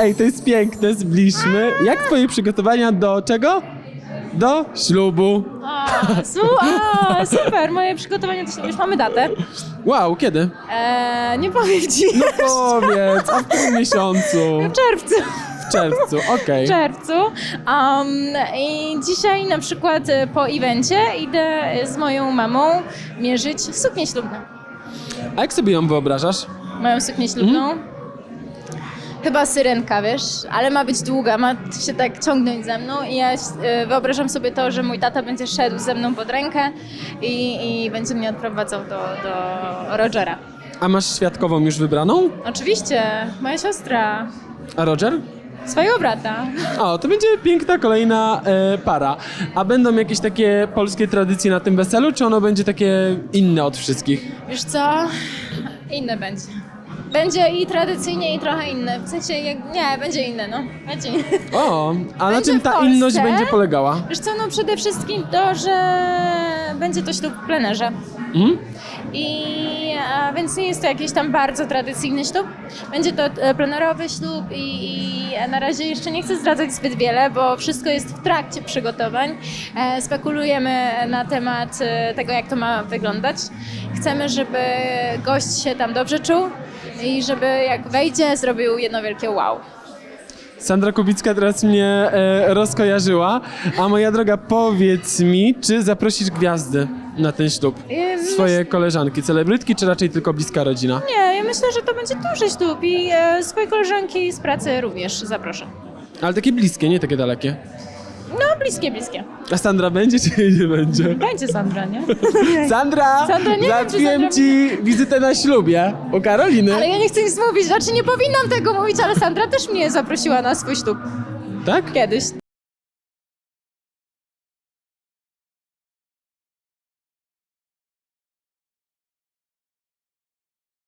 Ej, to jest piękne, zbliżmy. Jak twoje przygotowania do czego? Do ślubu. A, su, a, super, moje przygotowania to się, już mamy datę. Wow, kiedy? Eee, nie powiem ci. No powiedz, a w którym miesiącu? W czerwcu. W czerwcu, okej. W czerwcu. Um, I dzisiaj na przykład e, po evencie idę z moją mamą mierzyć suknię ślubną. A jak sobie ją wyobrażasz? Moją suknię ślubną. Chyba syrenka, wiesz, ale ma być długa, ma się tak ciągnąć ze mną i ja e, wyobrażam sobie to, że mój tata będzie szedł ze mną pod rękę i, i będzie mnie odprowadzał do, do Rogera. A masz świadkową już wybraną? Oczywiście, moja siostra, A Roger? swojego brata. O, to będzie piękna kolejna e, para. A będą jakieś takie polskie tradycje na tym weselu, czy ono będzie takie inne od wszystkich? Wiesz co? Inne będzie. Będzie i tradycyjnie, i trochę inne. W sensie, jak, nie, będzie inne, no. Będzie inne. O, a na Będzie czym w ta Polsce. inność będzie polegała? Wiesz co, no przede wszystkim to, że będzie to ślub w plenerze. Mhm. I a, więc nie jest to jakiś tam bardzo tradycyjny ślub. Będzie to e, plenerowy ślub i, i na razie jeszcze nie chcę zdradzać zbyt wiele, bo wszystko jest w trakcie przygotowań. E, spekulujemy na temat e, tego, jak to ma wyglądać. Chcemy, żeby gość się tam dobrze czuł i żeby jak wejdzie, zrobił jedno wielkie wow. Sandra Kubicka teraz mnie e, rozkojarzyła. A moja droga, powiedz mi, czy zaprosisz gwiazdy na ten ślub? Swoje koleżanki, celebrytki, czy raczej tylko bliska rodzina? Nie, ja myślę, że to będzie duży ślub i e, swoje koleżanki z pracy również zaproszę. Ale takie bliskie, nie takie dalekie. Bliskie, bliskie. A Sandra będzie, czy nie będzie? Będzie Sandra, nie? Sandra! Sandra, nie wiem, czy załatwiłem Sandra- ci wizytę na ślubie u Karoliny. Ale ja nie chcę nic mówić, znaczy nie powinnam tego mówić, ale Sandra też mnie zaprosiła na swój ślub Tak? kiedyś.